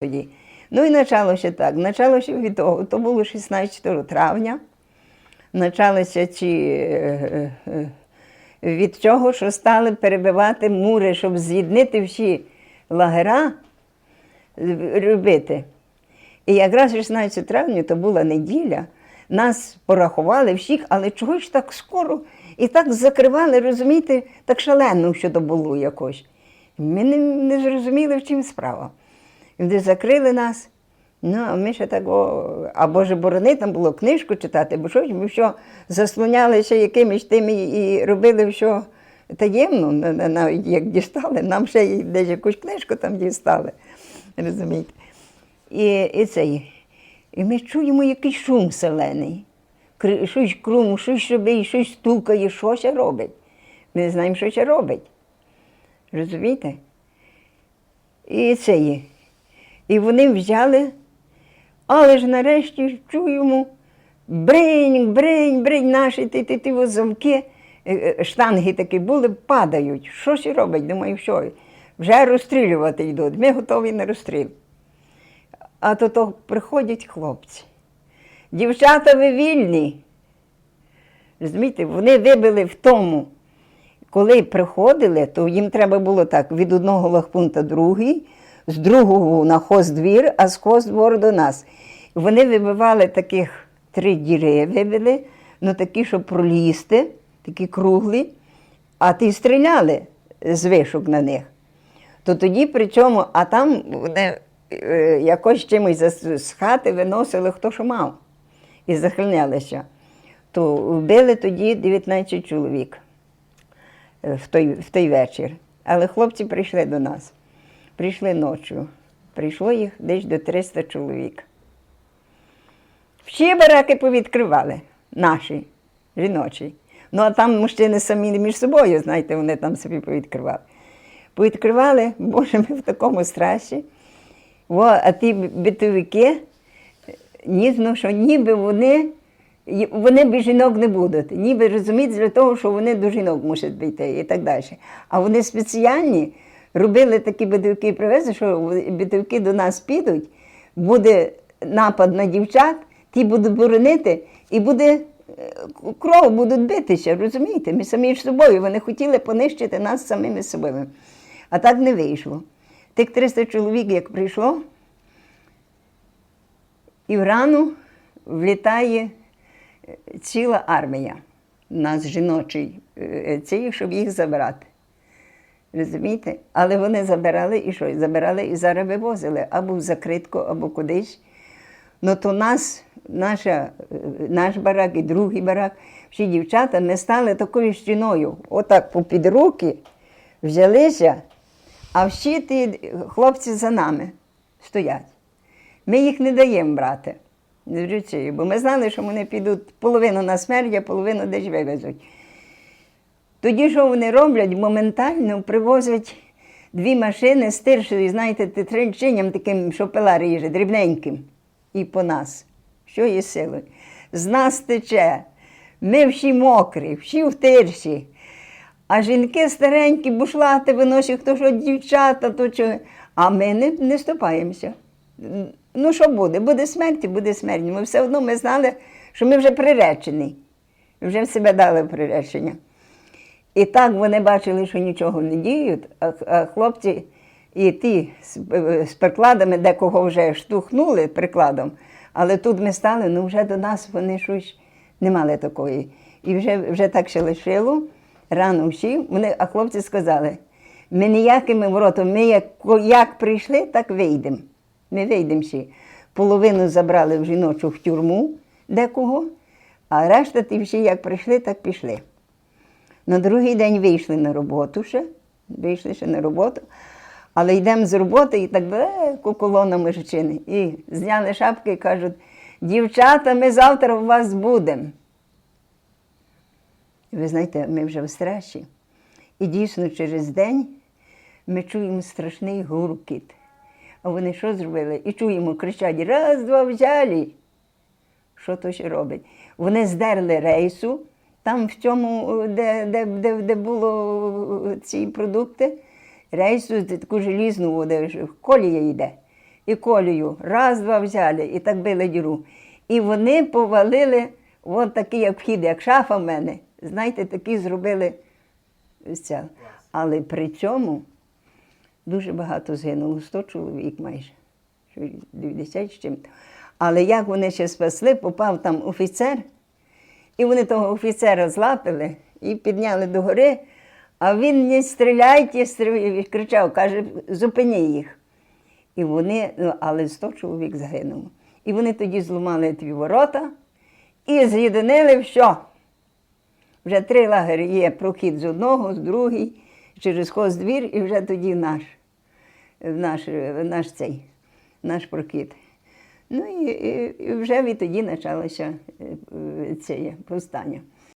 тоді. Ну і почалося так. Почалося від того. То було 16 травня. Почалося ці е, е, від цього, що стали перебивати мури, щоб з'єднити всі лагера е, робити. І якраз 16 травня то була неділя. Нас порахували всіх, але чого ж так скоро і так закривали, розумієте, так шалено, що то було якось. Ми не, не зрозуміли, в чим справа. Де закрили нас. Ну, а ми ще так, о, а Боже борони, там було книжку читати, бо що ми що заслонялися якимись тими і робили що таємно, на- на- навіть як дістали, нам ще десь якусь книжку там дістали. Розумієте? І, і цей. І ми чуємо якийсь шум селений. Щось крум, щось робить, щось стукає, що ще робить. Ми не знаємо, що ще робить. Розумієте? І це є. І вони взяли, але ж нарешті чуємо бринь, бринь, бринь, наші ті, ті, ті замки, е, е, штанги такі були, падають. Що ж робить? Думаю, що? Вже розстрілювати йдуть. Ми готові на розстріл. А то, то приходять хлопці. Дівчата, ви вільні. Розумієте, вони вибили в тому. Коли приходили, то їм треба було так: від одного лагпунта другий, з другого на хоздвір, а з хоздвор до нас. Вони вибивали таких три діри, вибили, ну такі, щоб пролізти, такі круглі, а ті стріляли з вишок на них. То тоді, причому, а там вони е, якось чимось з хати виносили, хто що мав, і захлинялися. То вбили тоді 19 чоловік е, в той, в той вечір. Але хлопці прийшли до нас. Прийшли ночі. Прийшло їх десь до 300 чоловік. Всі бараки повідкривали, наші, жіночі. Ну, а там мужчини самі між собою, знаєте, вони там собі повідкривали. Повідкривали, боже, ми в такому страші. Во, а ті битовики, ні, ну, що ніби вони, вони без жінок не будуть. Ніби розуміють для того, що вони до жінок мусять бити і так далі. А вони спеціальні робили такі битовики привезли, що битовики до нас підуть, буде напад на дівчат, ті будуть боронити, і буде е, кров, будуть битися, розумієте? Ми самі ж собою. Вони хотіли понищити нас самими собою. А так не вийшло. Тих 300 чоловік, як прийшло, і врану влітає е, ціла армія, нас жіночий, е, цих, щоб їх забирати. Розумієте? Але вони забирали і що? Забирали і зараз вивозили або в закритку, або кудись. Ну то нас, наша, е, наш барак і другий барак, всі дівчата не стали такою стіною. Отак попід руки взялися, а всі ті хлопці за нами стоять. Ми їх не даємо брати. Бо ми знали, що вони підуть половину на смерть, а половину десь вивезуть. Тоді, що вони роблять, моментально привозять дві машини з тиршою, знаєте, титринчиням таким, що пила ріже, дрібненьким, і по нас. Що є сили? З нас тече. Ми всі мокрі, всі в тирші. А жінки старенькі, бушлати виносять, хто що дівчата, то що. А ми не, не ступаємося. Ну, що буде? Буде смерть, буде смерть. Ми все одно ми знали, що ми вже приречені. Вже в себе дали приречення. І так вони бачили, що нічого не діють, а, хлопці і ті з, прикладами, декого вже штовхнули прикладом, але тут ми стали, ну вже до нас вони щось не мали такої. І вже, вже так ще лишило, рано всі, вони, а хлопці сказали, ми ніякими воротами, ми як, як прийшли, так вийдемо. Ми вийдемо всі. Половину забрали в жіночу в тюрму декого, а решта ті всі як прийшли, так пішли. На другий день вийшли на роботу ще, вийшли ще на роботу, але йдемо з роботи і так далеко колонами жичини. І зняли шапки і кажуть, дівчата, ми завтра у вас будемо. Ви знаєте, ми вже в страші. І дійсно через день ми чуємо страшний гуркіт. А вони що зробили? І чуємо, кричать, раз, два взяли. Що то ще робить? Вони здерли рейсу, там в цьому, де, де, де, де було ці продукти, рейсу таку желізну, ж колія йде. і колію. Раз, два взяли і так били діру. І вони повалили, от такий, як вхід, як шафа в мене. Знаєте, такі зробили. це. Але при цьому дуже багато згинуло, 100 чоловік майже, 90 з чим-то. Але як вони ще спасли, попав там офіцер, і вони того офіцера злапили і підняли до гори, а він не стріляйте, стріляйте, кричав, каже, зупини їх. І вони, ну, але 100 чоловік загинуло. І вони тоді зламали ті ворота і з'єдинили все. Вже три лагері є прохід з одного, з другий, через хоздвір, і вже тоді наш, наш, наш цей, наш прохід. Ну і, і, і вже відтоді почалося е, е, це повстання.